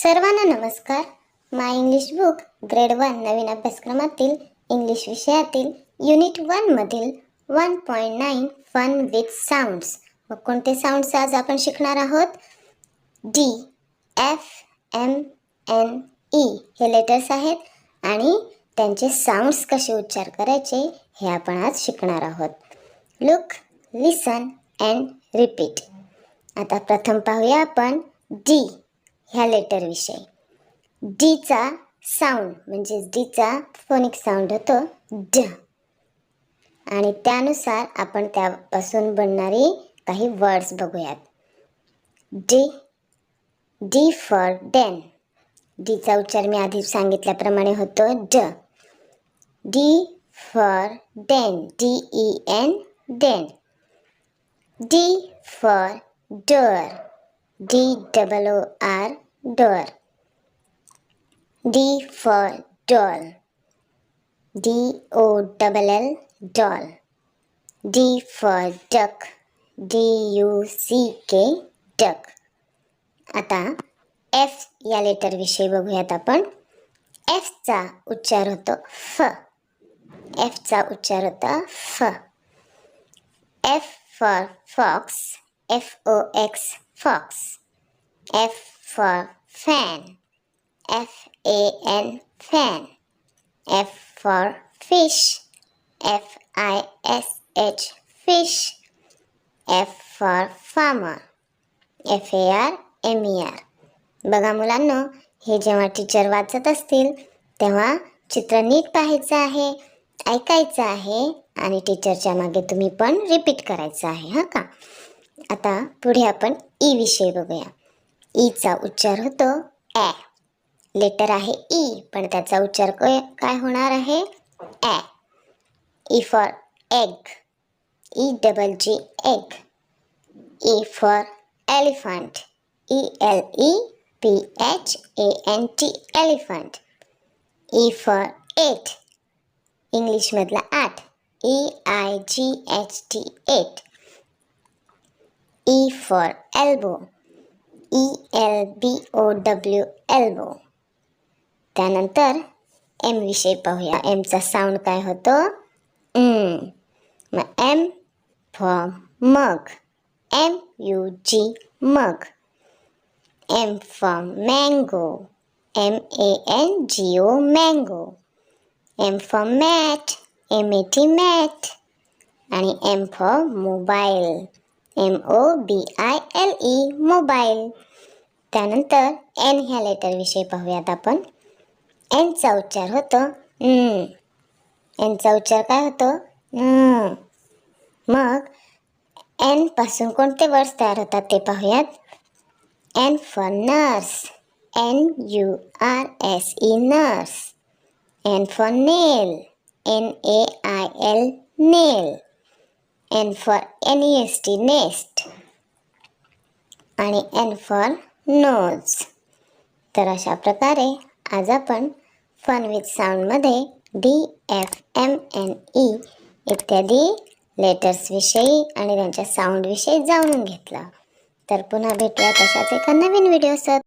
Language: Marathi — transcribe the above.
सर्वांना नमस्कार. My English book grade one नवीन अभ्यासक्रमातील इंग्लिश विषयातील unit वनमधील one point nine fun with sounds मग कोणते साऊंड्स आज आपण शिकणार आहोत? D F M N E हे लेटर्स आहेत आणि त्यांचे साऊंड्स कसे उच्चार करायचे हे आपण आज शिकणार आहोत. लुक लिसन अँड रिपीट आता प्रथम पाहूया आपण डी ह्या लेटरविषयी डीचा साऊंड म्हणजेच डीचा फोनिक साऊंड होतो ड आणि त्यानुसार आपण त्यापासून बनणारी काही वर्ड्स बघूयात. डी डी फॉर डेन डीचा उच्चार मी आधी सांगितल्याप्रमाणे होतो ड D for den D E N den D for door D double O R door. D for doll. D O double L doll. D for duck. D U C K duck. आता एफ या लेटर विषयी बघूयात आपण एफचा उच्चार होतो फ एफचा उच्चार होता फ F for fox, F O X, fox. F for fan, F A N, fan. F for fish, F I S H, fish. F for farmer, F A R M E R. बघा मुलांनो हे जेव्हा टीचर वाचत असतील तेव्हा चित्र नीट पाहायचं आहे ऐकायचं आहे आणि टीचरच्या मागे तुम्ही पण रिपीट करायचं आहे हां का आता पुढे आपण ई विषयी बघूया. ईचा उच्चार होतो ॲ लेटर आहे ई पण त्याचा उच्चार काय काय होणार आहे? ॲ E for egg E double G egg E for elephant E L E P H A N T elephant E for eight इंग्लिशमधला आठ. E I G H T eight E for elbow E L B O W elbow त्यानंतर एम विषयी पाहूया. एमचा साऊंड काय होतो? मग M for mug M U G mug M for mango M A N G O mango M for mat M A T mat आणि M for mobile M O B I L E mobile त्यानंतर एन ह्या लेटरविषयी पाहूयात आपण. एनचा उच्चार होतो "न." एनचा उच्चार काय होतो "न." मग एनपासून कोणते वर्ड्स तयार होतात ते पाहूयात. N for nurse N U R S E nurse N for nail N A I L nail N for N N for nest nest. आणि N for nose. तर अशा प्रकारे आज आपण fun with साऊंडमध्ये D F M N E e इत्यादी लेटर्सविषयी आणि त्यांच्या साऊंडविषयी जाणून घेतलं तर पुन्हा भेटूया तशाच एका नवीन व्हिडिओसोबत